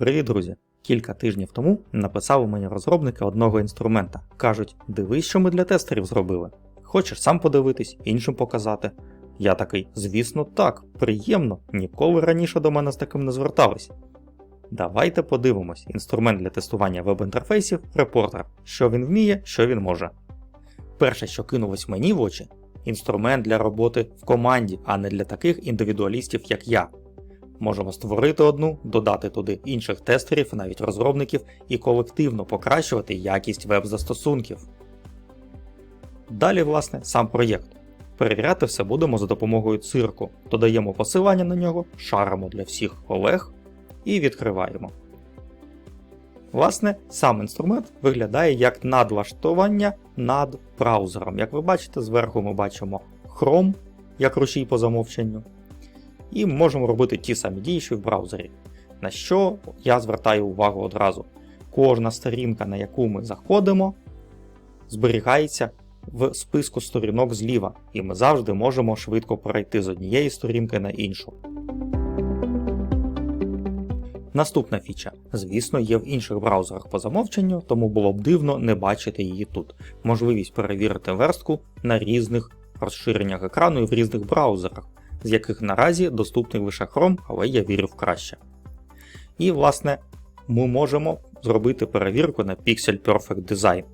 Привіт, друзі! Кілька тижнів тому написали мені розробники одного інструмента. Кажуть, дивись, що ми для тестерів зробили. Хочеш сам подивитись, іншим показати. Я такий, звісно, так, приємно, ніколи раніше до мене з таким не звертались. Давайте подивимось інструмент для тестування веб-інтерфейсів Reporter, що він вміє, що він може. Перше, що кинулось мені в очі, інструмент для роботи в команді, а не для таких індивідуалістів, як я. Можемо створити одну, додати туди інших тестерів, навіть розробників, і колективно покращувати якість веб-застосунків. Далі, власне, сам проєкт. Перевіряти все будемо за допомогою цирку, додаємо посилання на нього, шаримо для всіх колег і відкриваємо. Власне, сам інструмент виглядає як надлаштування над браузером. Як ви бачите, зверху ми бачимо Chrome як рушій по замовченню. І можемо робити ті самі дії, що й в браузері. На що я звертаю увагу одразу. Кожна сторінка, на яку ми заходимо, зберігається в списку сторінок зліва, і ми завжди можемо швидко перейти з однієї сторінки на іншу. Наступна фіча, звісно, є в інших браузерах по замовченню, тому було б дивно не бачити її тут. Можливість перевірити верстку на різних розширеннях екрану і в різних браузерах, з яких наразі доступний лише Chrome, але я вірю в краще. І, власне, ми можемо зробити перевірку на Pixel Perfect Design.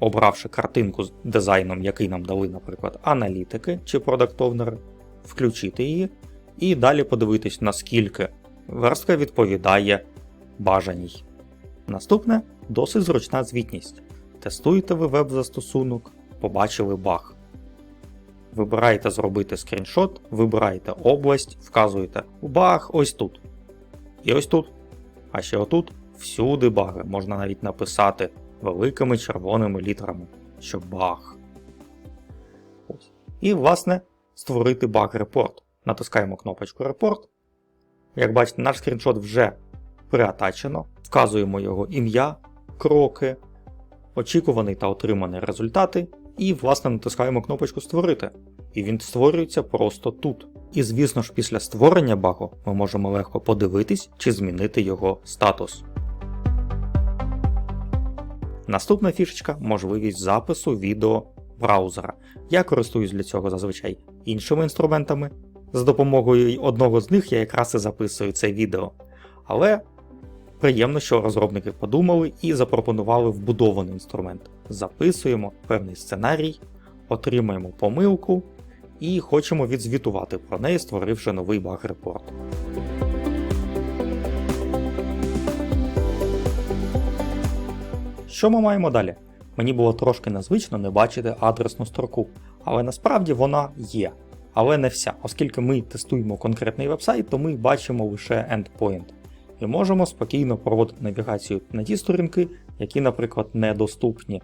Обравши картинку з дизайном, який нам дали, наприклад, аналітики чи продактовнери, включити її і далі подивитись, наскільки верстка відповідає бажаній. Наступне досить зручна звітність. Тестуєте ви веб-застосунок, побачили баг. Вибираєте зробити скріншот, вибираєте область, вказуєте баг ось тут. І ось тут. А ще отут всюди баги. Можна навіть написати великими червоними літерами, що баг. І, власне, створити баг-репорт. Натискаємо кнопочку Репорт. Як бачите, наш скріншот вже приатачено. Вказуємо його ім'я, кроки, очікуваний та отриманий результати. І, власне, натискаємо кнопочку Створити. І він створюється просто тут. І, звісно ж, після створення багу ми можемо легко подивитись чи змінити його статус. Наступна фішечка можливість запису відео браузера. Я користуюсь для цього зазвичай іншими інструментами. За допомогою одного з них я якраз і записую це відео. Але приємно, що розробники подумали і запропонували вбудований інструмент. Записуємо певний сценарій, отримаємо помилку і хочемо відзвітувати про неї, створивши новий баг-репорт. Що ми маємо далі? Мені було трошки незвично не бачити адресну строку, але насправді вона є. Але не вся, оскільки ми тестуємо конкретний вебсайт, то ми бачимо лише endpoint. І можемо спокійно проводити навігацію на ті сторінки, які, наприклад, недоступні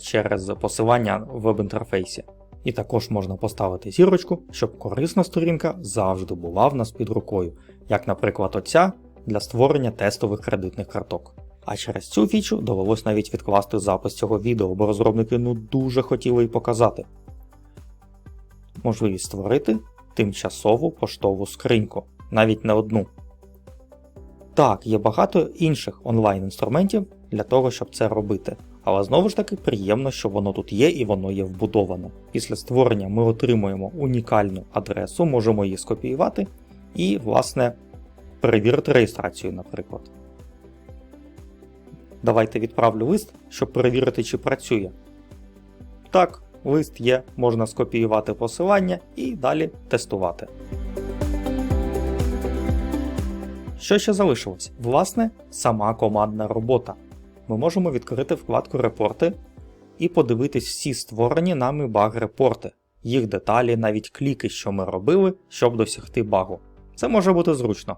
через посилання в веб-інтерфейсі. І також можна поставити зірочку, щоб корисна сторінка завжди була в нас під рукою, як, наприклад, оця для створення тестових кредитних карток. А через цю фічу довелось навіть відкласти запис цього відео, бо розробники ну дуже хотіли її показати. Можливість створити тимчасову поштову скриньку, навіть не одну. Так, є багато інших онлайн-інструментів для того, щоб це робити. Але знову ж таки приємно, що воно тут є і воно є вбудоване. Після створення ми отримуємо унікальну адресу, можемо її скопіювати і, власне, перевірити реєстрацію, наприклад. Давайте відправлю лист, щоб перевірити, чи працює. Так, лист є, можна скопіювати посилання і далі тестувати. Що ще залишилось? Власне, сама командна робота. Ми можемо відкрити вкладку Репорти і подивитись всі створені нами баг-репорти, їх деталі, навіть кліки, що ми робили, щоб досягти багу. Це може бути зручно.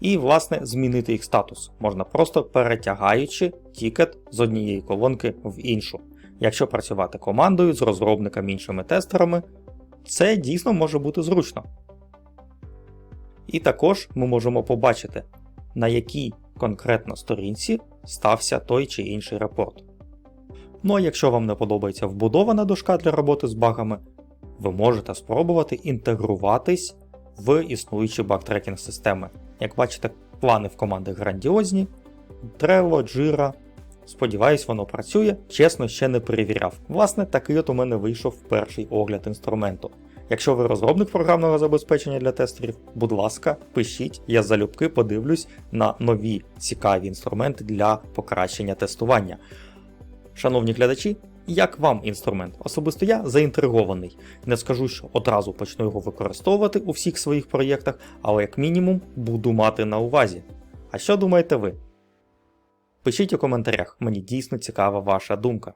І, власне, змінити їх статус можна просто перетягаючи тікет з однієї колонки в іншу. Якщо працювати командою з розробниками іншими тестерами, це дійсно може бути зручно. І також ми можемо побачити, на якій конкретно сторінці стався той чи інший репорт. Ну а якщо вам не подобається вбудована дошка для роботи з багами, ви можете спробувати інтегруватись в існуючі багтрекінг системи. Як бачите, Плани в команди грандіозні. Trello, Jira. Сподіваюсь, воно працює. Чесно, ще не перевіряв. Власне, такий от у мене вийшов перший огляд інструменту. Якщо ви розробник програмного забезпечення для тестерів, будь ласка, пишіть, я залюбки подивлюсь на нові цікаві інструменти для покращення тестування. Шановні глядачі, як вам інструмент? Особисто я заінтригований. Не скажу, що одразу почну його використовувати у всіх своїх проєктах, але як мінімум буду мати на увазі. А що думаєте ви? Пишіть у коментарях, мені дійсно цікава ваша думка.